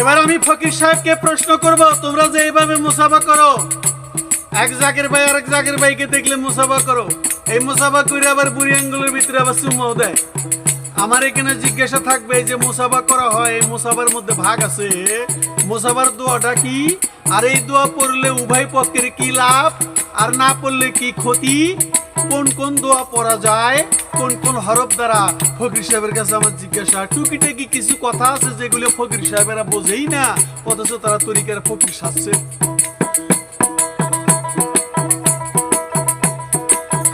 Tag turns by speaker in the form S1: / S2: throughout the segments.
S1: এবার আমি ফকির সাহেবকে প্রশ্ন করব, তোমরা যে এইভাবে মুসাফা করো, এক জাকের ভাই আর এক জাকের ভাইকে দেখলে মুসাফা করো। এই মুসাফা করে আবার বুড়ি আঙ্গুলের ভিতরে আবার চুমাও দেয়। আমার এখানে জিজ্ঞাসা থাকবে যে মুসাফা করা হয়, এই মুসাফার মধ্যে ভাগ আছে। মুসাফার দোয়াটা কি? আর এই দোয়া পড়লে উভয় পক্ষের কি লাভ? আর না পড়লে কি ক্ষতি? কোন কোন দোয়া পড়া যায়, কোন কোন হরফ দ্বারা ফকির সাহেবের কাছে আমার জিজ্ঞাসা। টুকিটাকি কিছু কথা আছে যেগুলো ফকির সাহেবেরা বোঝেই না, অথচ তারা তরিকার ফকির সাজছে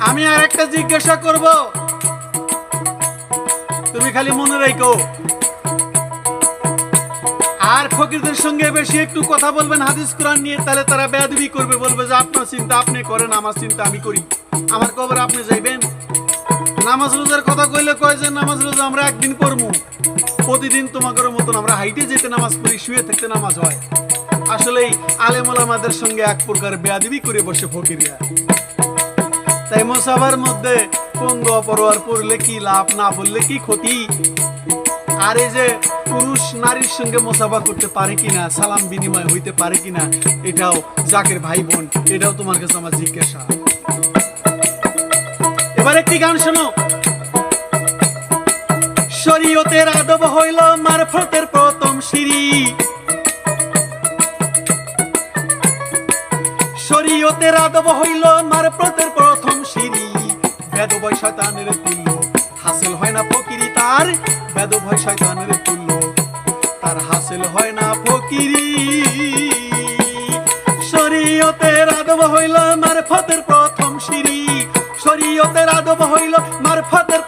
S1: আমি আর একটা জিজ্ঞাসা করব। তুমি খালি মনে রেখো। আর ফকিরদের সঙ্গে বেশি একটু কথা বলবেন হাদিস কোরআন নিয়ে, তাহলে তারা বেয়াদবি করবে, বলবে যে আপনার চিন্তা আপনি করেন, আমার চিন্তা আমি করি। আমার কবর আপনি যাইবেন? নামাজ রোজার কথা কইলে কয় যে নামাজ রোজা আমরা একদিন পড়মু। প্রতিদিন তোমাদের মতন আমরা হাইটে যেতে নামাজ পড়ি, শুয়ে থাকতে নামাজ হয়। আসলেই আলেমুল আমাদের সঙ্গে এক প্রকার বেয়াদবি করে বসে ফকিরিয়া তাই মোসাফার মধ্যে দোয়া পড়োয়ার পড়লে কি লাভ, না পড়লে কি ক্ষতি? আর এই যে পুরুষ নারীর সঙ্গে মোসাফা করতে পারে কিনা, সালাম বিনিময় হইতে পারে কিনা, এটাও জাকের ভাই বোন, এটাও তোমার কাছে আমার জিজ্ঞাসা। এবার একটি গান শোনো। শরীয়তের আদব হইল মারফতের প্রথম সিঁড়ি। শরীয়তের আদব হইল মারফতের প্রথম সিঁড়ি। বেদ বয় শয়তানের তুল্য। হাসিল হয় না ফকিরি তার। বেদ ভয় শয়তানের তুল্য। তার হাসিল হয় না ফকিরি। শরীয়তের আদব হইল মারফতের প্রথম শরীয়তের আদব হইল মারফতের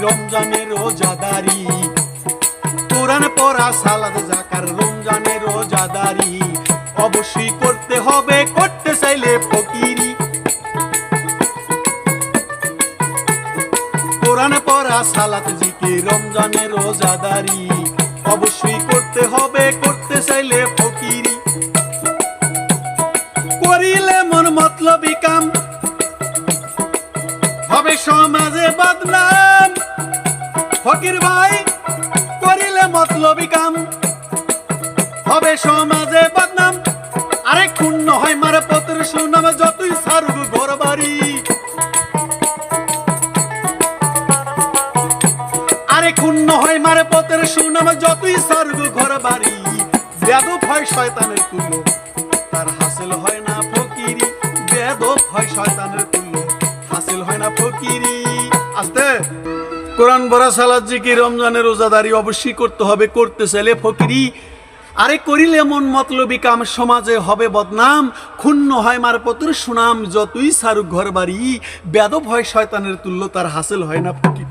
S1: রমজানের রোজাদারি। কোরআন পড়া সালাদ জাকার রমজানের রোজাদারি। অবশ্যই করতে হবে, করতে চাইলে ফকিরি। কোরআন পড়া সালাত জিকি রমজানের রোজাদারি। অবশ্যই করতে হবে, করতে চাইলে ফকিরি। ফকির ভাই, করিলে মতলবি কাম। হবে সমাজে বদনাম, আরে ক্ষুণ্ণ হয় মারে পত্র সুনাম, যতই সারুক ঘর বাড়ি। আরে ক্ষুণ্ণ হয় মারে পত্র যতই ঘর বাড়ি। ভয় শয়তানের তুল্য তার হাসিল হয় না ফকিরি, বেদ ভয় শয়তানের কোরআন বরা সালাদ জিকি রমজানের রোজাদারি অবশ্যই করতে হবে, করতে চাইলে ফকিরি। আরে করিলে মন মতলবি কাম, সমাজে হবে বদনাম, ক্ষুণ্ণ হয় মার পত্র সুনাম, যতই সারুক ঘর বাড়ি বেদ ভয় শয়তানের তুল্য, তার হাসিল হয় না ফকির।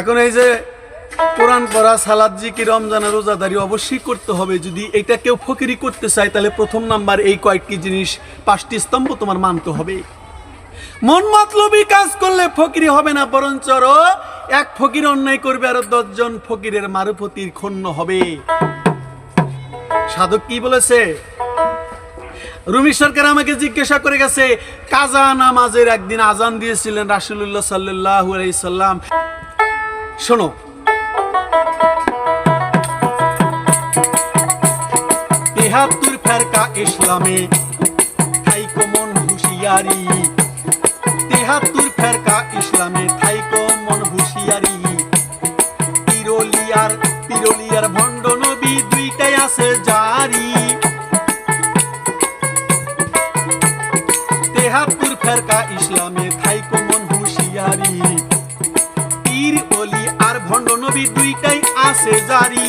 S1: এখন এই যে কোরআন পড়া সালাদ জিকি রমজানের রোজাদারি অবশ্যই করতে হবে। যদি এটা কেউ ফকিরি করতে চায়, তাহলে প্রথম নাম্বার এই কয়েকটি জিনিস, পাঁচটি স্তম্ভ তোমার মানতে হবে। মন মাতলবি কাজ করলে ফকিরি হবে না বরঞ্চর এক ফকির অন্যায় করবে, আর দশজন ফকিরের মারুফতির ক্ষণ্য হবে। সাধক কি বলেছে? রুমি সরকার আমাকে জিজ্ঞাসা করে গেছে, কাজা নামাজের একদিন আজান দিয়েছিলেন রাসুল্লাহ সাল্লাহ সাল্লাম। শোনো। তেহাত্তর ফেরকা ইসলামে থাইকো হুশিয়ারি। তেহাত্তর ফেরকা ইসলামে থাইকো মন হুশিয়ারি। পিরোলিয়ার পিরোলিয়ার ভণ্ড নবী দুইটাই আছে জারি। তেহাত্তর ফেরকা ইসলামে থাইকো মন হুশিয়ারি। পীর অলি আর ভণ্ড নবী দুইটাই আছে জারি।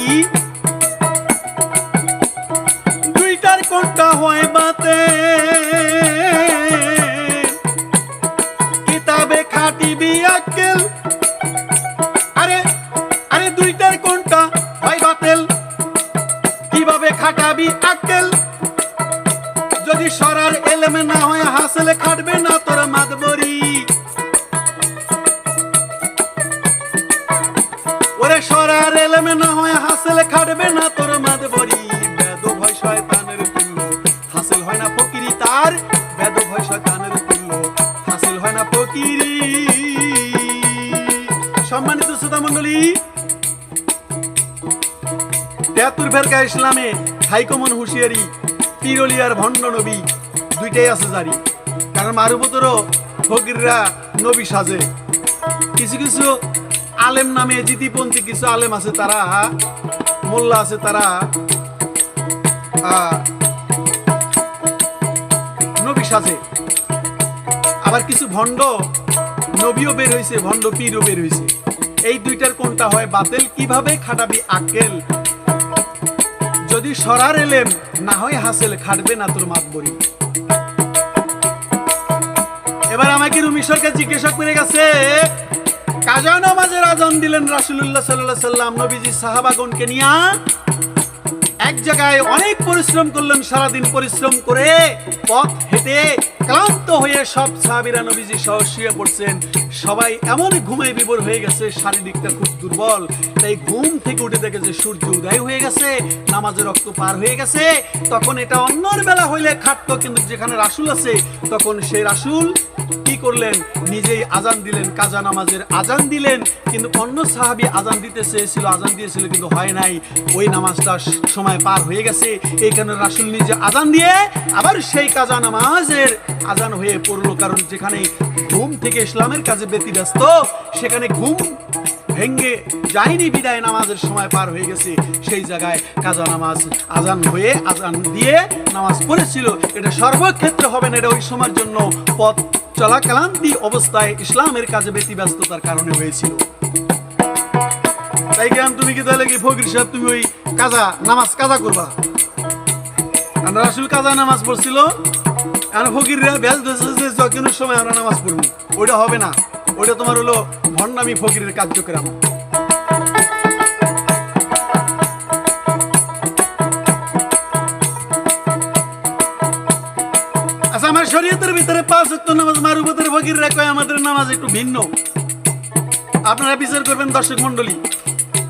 S1: হাইকমন হুঁশিয়ারি, তিরলিয়ার ভণ্ড নবী, দুইটাই আছে জারি। কারণ মারুবতরও ফকিররা নবী সাজে। কিছু কিছু আলেম নামে জিতিপন্থী কিছু আলেম আছে, তারা, মোল্লা আছে, তারা নবী সাজে। আবার কিছু ভণ্ড নবীও বের হয়েছে ভণ্ড পীরও বের হয়েছে এই দুইটার কোনটা হয় বাতিল? কীভাবে খাটাবি আকেল? যদি সরার এলেম, না হয় হাসেল, খাটবে না তোর মাত বড়ি। এবার আমাকে রুমি সরকার জিজ্ঞাসা করে গেছে, কাজা নামাজের আজান দিলেন রাসুল্লাহ সাল্লাহ সাল্লাম নবীজি সাহাবাগনকে নিয়া এক জায়গায় অনেক পরিশ্রম করলেন, সারাদিন পরিশ্রম করে পথ হেঁটে ক্লান্ত হয়ে সব সাহাবিরা নবীজি সহ শুয়ে পড়ছেন। সবাই এমন ঘুমে বিভোর হয়ে গেছে, শারীরিকটা খুব দুর্বল। তাই ঘুম থেকে উঠে দেখে যে সূর্য উদয় হয়ে গেছে, নামাজের রক্ত পার হয়ে গেছে, তখন এটা অন্যর বেলা হইলে খাটতো, কিন্তু যেখানে রাসুল আছে, তখন সেই রাসুল কি করলেন? নিজেই আজান দিলেন, কাজা নামাজের আজান দিলেন, কিন্তু অন্য সাহাবি আজান দিতে চেয়েছিল, আজান দিয়েছিল, কিন্তু হয় নাই। ওই নামাজটা সময় পার হয়ে গেছে, এইখানে রাসুল নিজে আজান দিয়ে আবার সেই কাজা নামাজের আজান হয়ে পড়ল, কারণ যেখানে ঘুম থেকে ইসলামের কাজে ব্যতিব্যস্ত, সেখানে ঘুম ভেঙ্গে যায়নি, বিদায় নামাজের সময় পার হয়ে গেছে। সেই জায়গায় কাজা নামাজ আজান হয়ে আজান দিয়ে নামাজ পড়েছিল। এটা সর্বক্ষেত্রে হবে না, এটা ওই সময়ের জন্য পথ চলা ক্লান্তি অবস্থায় ইসলামের কাজে ব্যতিব্যস্ততার কারণে হয়েছিল। তাই কেন তুমি কি তাহলে কি ফকির সাহেব, তুমি ওই কাজা নামাজ কাজা করবা? আর রাসুল কাজা নামাজ পড়ছিল। আর ফকিররা ব্যাস যখন সময় আমরা নামাজ পড়ব, ওইটা হবে না। ওইটা তোমার হলো ভণ্ডামি ফকিরের কার্যক্রম। আচ্ছা আমার শরীয়তের ভিতরে পাঁচ নামাজ মারুবতের ফকিররা কয়, আমাদের নামাজ একটু ভিন্ন। আপনারা বিচার করবেন দর্শক মন্ডলী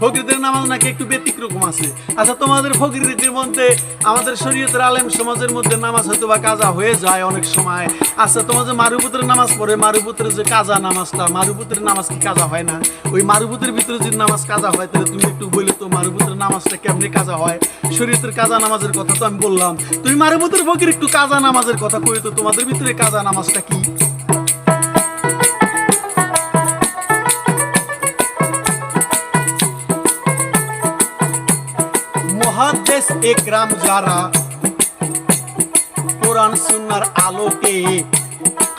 S1: ফকিরদের নামাজ নাকি একটু ব্যতিক্রম আছে? আচ্ছা তোমাদের ফকিরদের মধ্যে আমাদের শরীয়তের আলেম সমাজের মধ্যে নামাজ হয়তো বা কাজা হয়ে যায় অনেক সময়। আচ্ছা তোমাদের মারুপুতের নামাজ পড়ে মারুপুতের যে কাজা নামাজটা মারুপুতের নামাজ কি কাজা হয় না? ওই মারুপুতের ভিতরে যদি নামাজ কাজা হয়, তাহলে তুমি একটু বললে তো মারুপুতের নামাজটা কেমনে কাজা হয়? শরীয়তের কাজা নামাজের কথা তো আমি বললাম। তুমি মারুপুতের ফকির একটু কাজা নামাজের কথা কই তো তোমাদের ভিতরে কাজা নামাজটা কি? মহাদেশ একরাম যারা কোরআন সুন্নার আলোকে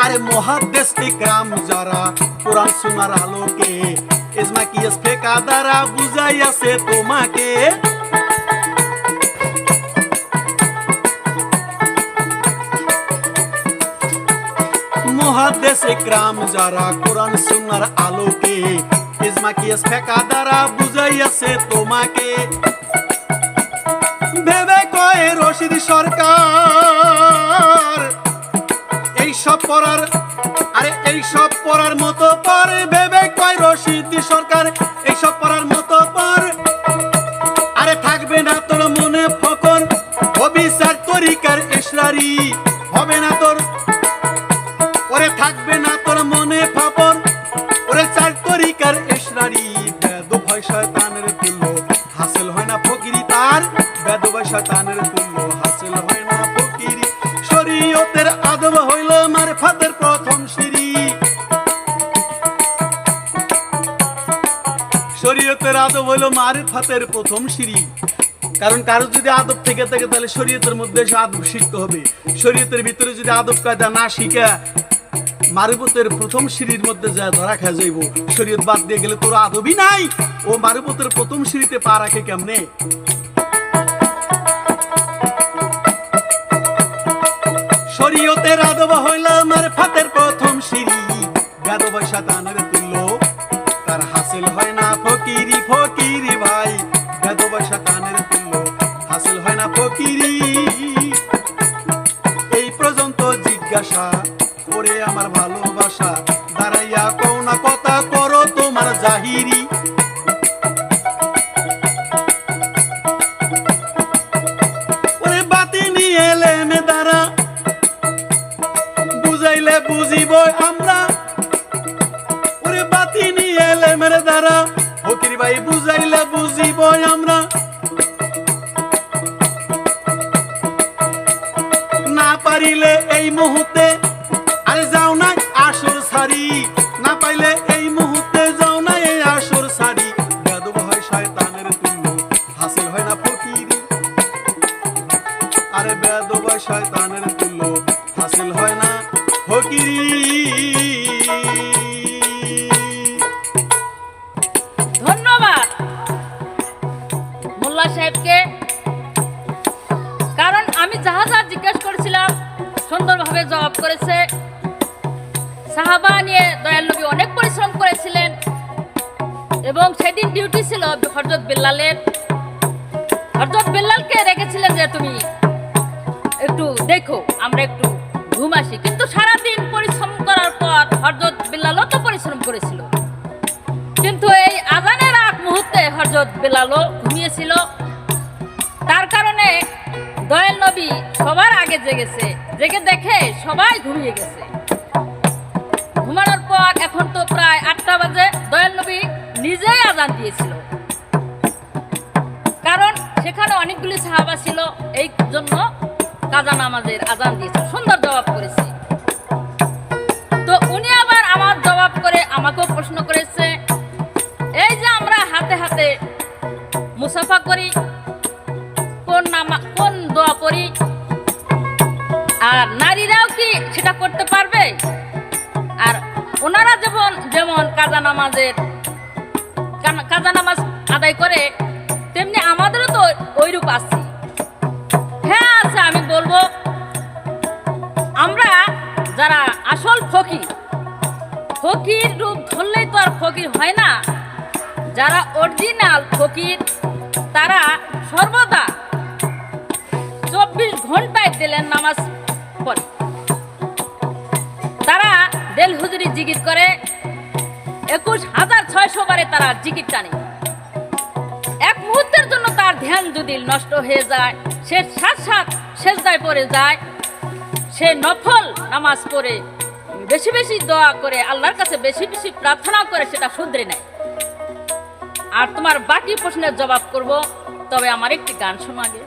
S1: আরে মহাদেশ একরাম যারা কোরআন সুন্নার আলোকে ইসমা কি ফেকা দ্বারা বুঝাইয়াছে তোমাকে মহাদেশ একরাম যারা কোরআন সুন্নার আলোকে ইসমা কি ফেকা দ্বারা বুঝাইয়াছে তোমাকে ভেবে কয় রশিদ সরকার। এই সব পড়ার, আরে এইসব পড়ার মতো পরে ভেবে কয় রশিদ সরকার। এইসব পড়ার মতো পর আরে থাকবে না তোর মনে ফকর অবিচার তরিকার এসরারি হইল মারফাতের প্রথম সিঁড়ি। কারণ কারও যদি আদব থেকে থাকে, তাহলে শরীয়তের মধ্যে সে আদব শিখতে হবে। শরীয়তের ভিতরে যদি আদব কায়দা না শিখা মারুবতের প্রথম সিঁড়ির মধ্যে যা ধরা খা যাইব। শরীয়ত বাদ দিয়ে গেলে তোর আদবই নাই। ও মারুবতের প্রথম সিঁড়িতে পা রাখে কেমনে? শরীয়তের আদব হইল আমার ফাতের প্রথম সিঁড়ি। বেদব শতানের পারিলে এই মুহূর্তে আরে যাও না আসর সারি
S2: এবং সেদিন ডিউটি ছিল হরজত বিল্লালের। হরজত বিল্লালকে রেখেছিলেন যে তুমি একটু দেখো, আমরা একটু ঘুম আসি। কিন্তু সারাদিন পরিশ্রম করার পর হরজত বিল্লালও তো পরিশ্রম করেছিল। কিন্তু এই আজানের আগ মুহূর্তে হজরত বেলালও ঘুমিয়েছিল। তার কারণে দয়াল নবী সবার আগে জেগেছে, জেগে দেখে সবাই ঘুমিয়ে গেছে। ঘুমানোর পর এখন তো প্রায় আটটা বাজে। দয়াল নবী নিজেই আজান দিয়েছিল। কারণ সেখানে অনেকগুলি সাহাবা ছিল, এই জন্য কাজা নামাজের আজান দিয়েছে। সুন্দর জবাব করেছে। তো উনি আবার আমার জবাব করে আমাকেও প্রশ্ন করেছে, এই যে আমরা হাতে হাতে মুসাফা করি, কোন নামা, কোন দোয়া করি, আর নারীরাও কি সেটা করতে পারবে? আর ওনারা যেমন যেমন কাজা নামাজের কাজা নামাজ আদায় করে, তেমনি আমাদেরও তো ওইরূপ আছে। হ্যাঁ আছে, আমি বলব, আমরা যারা আসল ফকির ফকির রূপ ধরলেই তো আর ফকির হয় না। যারা অরিজিনাল ফকির, তারা সর্বদা চব্বিশ ঘন্টায় দিলেন নামাজ পড়ে। তারা দেল হুজুরি জিকির করে একুশ হাজার ছয়শো বারে তারা জিকির টানে। এক মুহূর্তের জন্য তার ধ্যান যদি নষ্ট হয়ে যায়। সে সাত সাত শেষদায় পড়ে যায়। সে নফল নামাজ পড়ে। বেশি বেশি দোয়া করে, আল্লাহর কাছে বেশি বেশি প্রার্থনা করে সেটা শুধরে নেয়। আর তোমার বাকি প্রশ্নের জবাব করব, তবে আমার একটি গান শোনা আগে।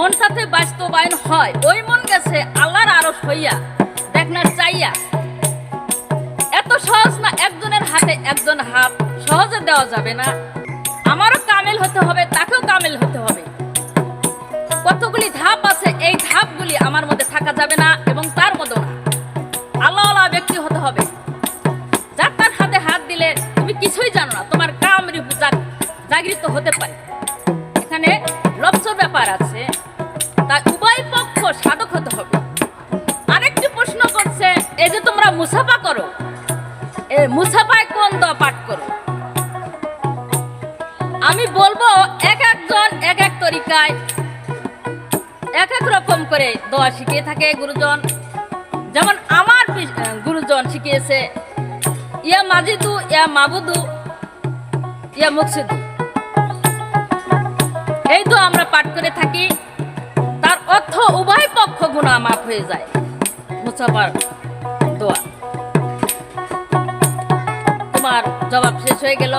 S2: মন সাথে বাস্তবায়ন হয়। ওই মন গেছে আল্লাহর আরশ হইয়া, দেখনার চাইয়া। এত সহজ না, একজনের হাতে একজন হাত, সহজে দেওয়া যাবে না। আমারও কামেল হতে হবে, তাকেও কামেল হতে হবে। কতগুলি ধাপ আছে, এই ধাপগুলি আমার মধ্যে থাকা যাবে না এবং তার মধ্যে না। আল্লাহ আল্লাহ ব্যক্তি হতে হবে। যার তার হাতে হাত দিলে তুমি কিছুই জানো না, তোমার কাম জাগৃত হতে পারে। এখানে লক্ষ্য ব্যাপার আছে। তাই উভয় পক্ষ সাধক হতে হবে। আরেকটি প্রশ্ন করছে, এই যে তোমরা মুসাফা করো মুসাফায় কোন দোয়া পাঠ করো? আমি বলব, এক একজন, এক এক তরিকায়, এক এক রকম করে দোয়া শিখিয়ে থাকে গুরুজন। যেমন আমার গুরুজন শিখিয়েছে, ইয়া মাজিদু, ইয়া মাবুদু, ইয়া মুকসিদু। এই তো আমরা পাঠ করে থাকি। আর অর্থ উভয় পক্ষ গুণা মাফ হয়ে যায়। মুসাফার দোয়া। তোমার জবাব শেষ হয়ে গেল।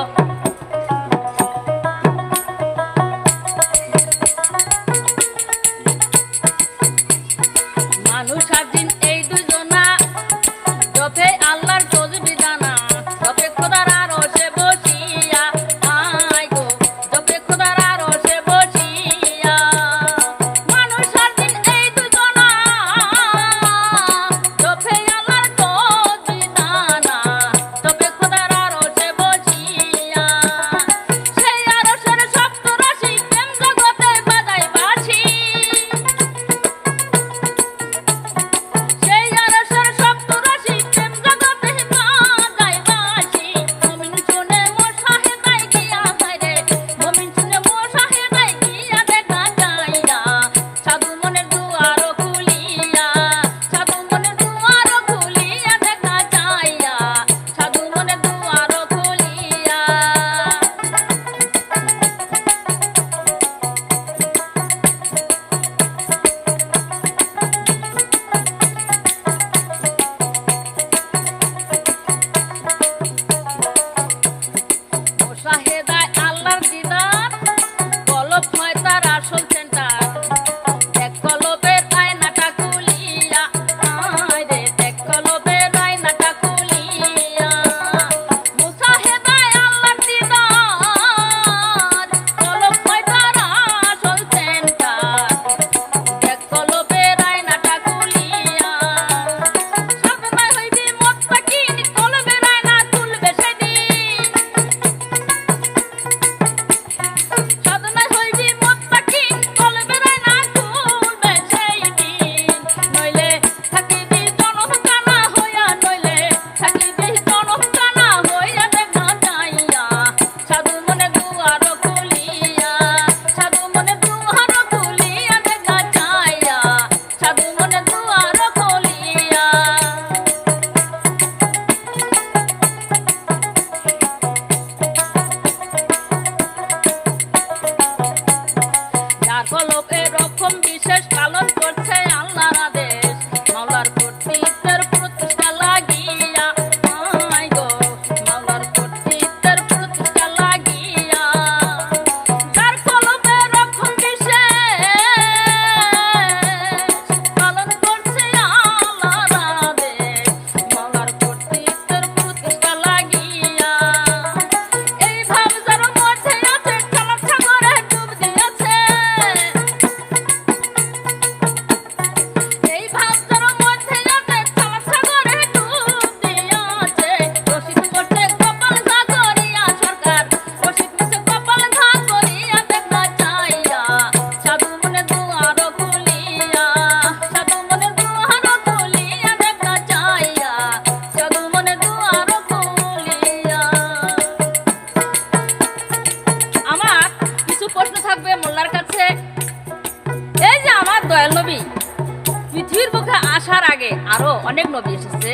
S2: আগে আরও অনেক নবী এসেছে।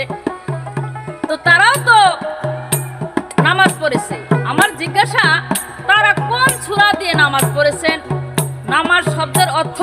S2: তো তারাও তো নামাজ পড়েছে। আমার জিজ্ঞাসা, তারা কোন ছুরা দিয়ে নামাজ পড়েছেন? নামাজ শব্দের অর্থ